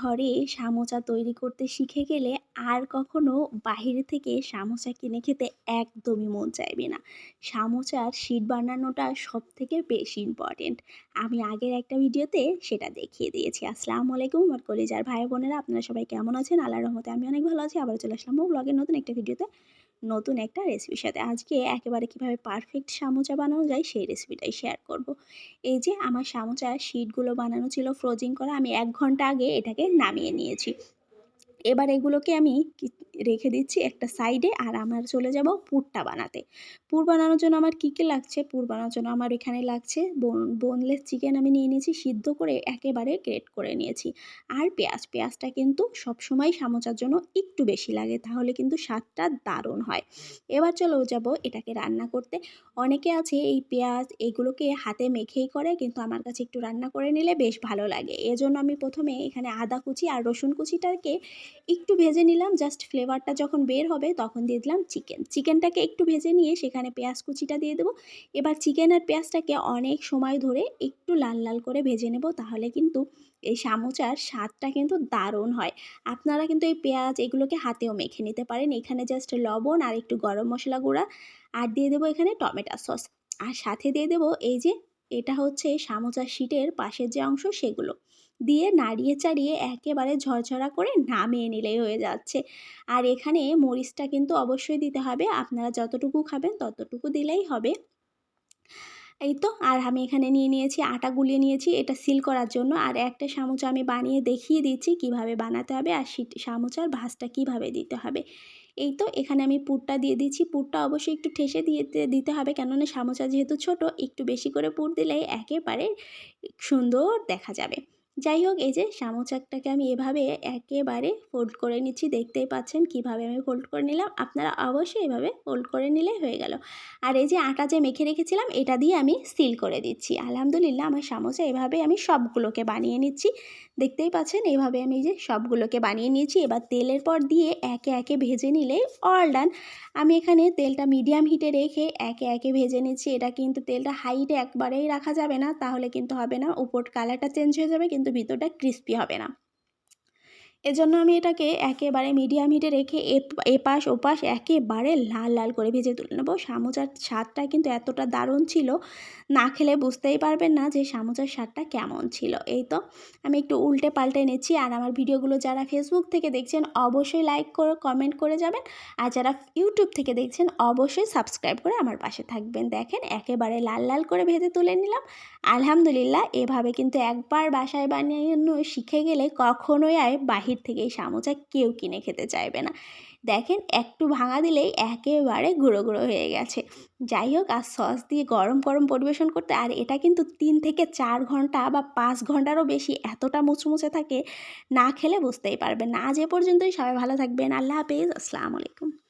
ঘরে সামোচা তৈরি করতে শিখে গেলে আর কখনো বাহিরে থেকে সামোচা কিনে খেতে একদমই মন চাইবে না। সামোচার শীত বানানোটা সব থেকে বেশি ইম্পর্টেন্ট আমি আগের একটা ভিডিওতে সেটা দেখিয়ে দিয়েছি। আসসালামু আলাইকুম আমার কলেজার ভাই বোনেরা, আপনারা সবাই কেমন আছেন? আল্লাহ রহমতে আমি অনেক ভালো আছি। আবার চলে আসলাম ব্লগের নতুন একটা ভিডিওতে। নতুন একটা রেসিপির সাথে আজকে একেবারে কীভাবে পারফেক্ট সামোচা বানানো যায় সেই রেসিপিটাই শেয়ার করব। এই যে আমার সামোচার শিটগুলো বানানো ছিল ফ্রোজিং করা, আমি এক ঘণ্টা আগে এটাকে নামিয়ে নিয়েছি এবার এগুলোকে আমি রেখে দিচ্ছি একটা সাইডে আর আমার চলে যাব পুরটা বানাতে। পুর বানানোর জন্য আমার কী কী লাগছে? পুর বানানোর জন্য আমার এখানে লাগছে বোনলেস চিকেন আমি নিয়ে নিয়েছি, সিদ্ধ করে একেবারে গ্রেট করে নিয়েছি। আর পেঁয়াজ, পেঁয়াজটা কিন্তু সবসময় সামোচার জন্য একটু বেশি লাগে, তাহলে কিন্তু স্বাদটা দারুণ হয়। এবার চলেও যাব এটাকে রান্না করতে। অনেকে আছে এই পেঁয়াজ এগুলোকে হাতে মেখেই করে, কিন্তু আমার কাছে একটু রান্না করে নিলে বেশ ভালো লাগে। এজন্য আমি প্রথমে এখানে আদা কুচি আর রসুন কুচিটাকে একটু ভেজে নিলাম, জাস্ট ফ্লেভারটা যখন বের হবে, তখন দিয়ে দিলাম চিকেন। চিকেনটাকে একটু ভেজে নিয়ে সেখানে পেঁয়াজ কুচিটা দিয়ে দেবো। এবার চিকেন আর পেঁয়াজটাকে অনেক সময় ধরে একটু লাল লাল করে ভেজে নেব, তাহলে কিন্তু এই সামোচার স্বাদটা কিন্তু দারুণ হয়। আপনারা কিন্তু এই পেঁয়াজ এগুলোকে হাতেও মেখে নিতে পারেন। এখানে জাস্ট লবণ আর একটু গরম মশলা গুঁড়া, আর দিয়ে দেবো এখানে টমেটো সস। আর সাথে দিয়ে দেবো এই যে এটা হচ্ছে সামোচার শিটের পাশের যে অংশ সেগুলো। দিয়ে নাড়িয়ে চাড়িয়ে একেবারে ঝরঝরা করে নামিয়ে নিলেই হয়ে যাচ্ছে। আর এখানে মরিচটা কিন্তু অবশ্যই দিতে হবে। আপনারা যতটুকু খাবেন ততটুকু দিলেই হবে। এই তো, আর আমি এখানে নিয়ে নিয়েছি, আটা গুলিয়ে নিয়েছি, এটা সিল করার জন্য। আর একটা সামুচা আমি বানিয়ে দেখিয়ে দিচ্ছি কীভাবে বানাতে হবে আর সামুচার ভাঁজটা কীভাবে দিতে হবে। এই তো এখানে আমি পুরটা দিয়ে দিচ্ছি। পুরটা অবশ্যই একটু ঠেসে দিয়ে দিতে হবে কেননা সামোচা যেহেতু ছোট, একটু বেশি করে পুর দিলেই একেবারে সুন্দর দেখা যাবে। যাই হোক, এই যে শামুচাকটাকে আমি এভাবে একেবারে ফোল্ড করে নিচ্ছি। দেখতেই পাচ্ছেন কীভাবে আমি ফোল্ড করে নিলাম। আপনারা অবশ্যই এভাবে ফোল্ড করে নিলে হয়ে গেল। আর এই যে আটা যে মেখে রেখেছিলাম, এটা দিয়ে আমি সিল করে দিচ্ছি। আলহামদুলিল্লাহ, আমার সামোসা এভাবে আমি সবগুলোকে বানিয়ে নিচ্ছি। দেখতেই পাচ্ছেন, এভাবে আমি যে সবগুলোকে বানিয়ে নিয়েছি। এবার তেলের পর দিয়ে একে একে ভেজে নিলে অল ডান আমি এখানে তেলটা মিডিয়াম হিটে রেখে একে একে ভেজে নিচ্ছি। এটা কিন্তু তেলটা হাইটে একবারেই রাখা যাবে না, তাহলে কিন্তু হবে না। উপর কালারটা চেঞ্জ হয়ে যাবে, কিন্তু ভিতরটা ক্রিস্পি হবে না। এজন্য আমি এটাকে একেবারে মিডিয়াম হিটে রেখে এপাশ ওপাশ একেবারে লাল লাল করে ভেজে তুলে নেব। সামোচার স্বাদটা কিন্তু এতটা দারুণ ছিল, না খেলে বুঝতেই পারবেন না যে সামোচার স্বাদটা কেমন ছিল। এই তো, আমি একটু উল্টে পাল্টে নিচ্ছি। আর আমার ভিডিওগুলো যারা ফেসবুক থেকে দেখছেন, অবশ্যই লাইক করে কমেন্ট করে যাবেন। আর যারা ইউটিউব থেকে দেখছেন, অবশ্যই সাবস্ক্রাইব করে আমার পাশে থাকবেন। দেখেন, একেবারে লাল লাল করে ভেজে তুলে নিলাম। আলহামদুলিল্লাহ, এভাবে কিন্তু একবার বাসায় বানিয়ে শিখে গেলে কখনোই আর বাহির থেকে এই সামোচা কেউ কিনে খেতে চাইবে না। দেখেন, একটু ভাঙা দিলেই একেবারে গুঁড়ো গুঁড়ো হয়ে গেছে। যাই হোক, আর সস দিয়ে গরম গরম পরিবেশন করতে, আর এটা কিন্তু তিন থেকে চার ঘণ্টা বা পাঁচ ঘন্টারও বেশি এতটা মুচমুচে থাকে, না খেলে বুঝতেই পারবে না। যে পর্যন্তই, সবাই ভালো থাকবেন। আল্লাহ হাফিজ, আসসালামু আলাইকুম।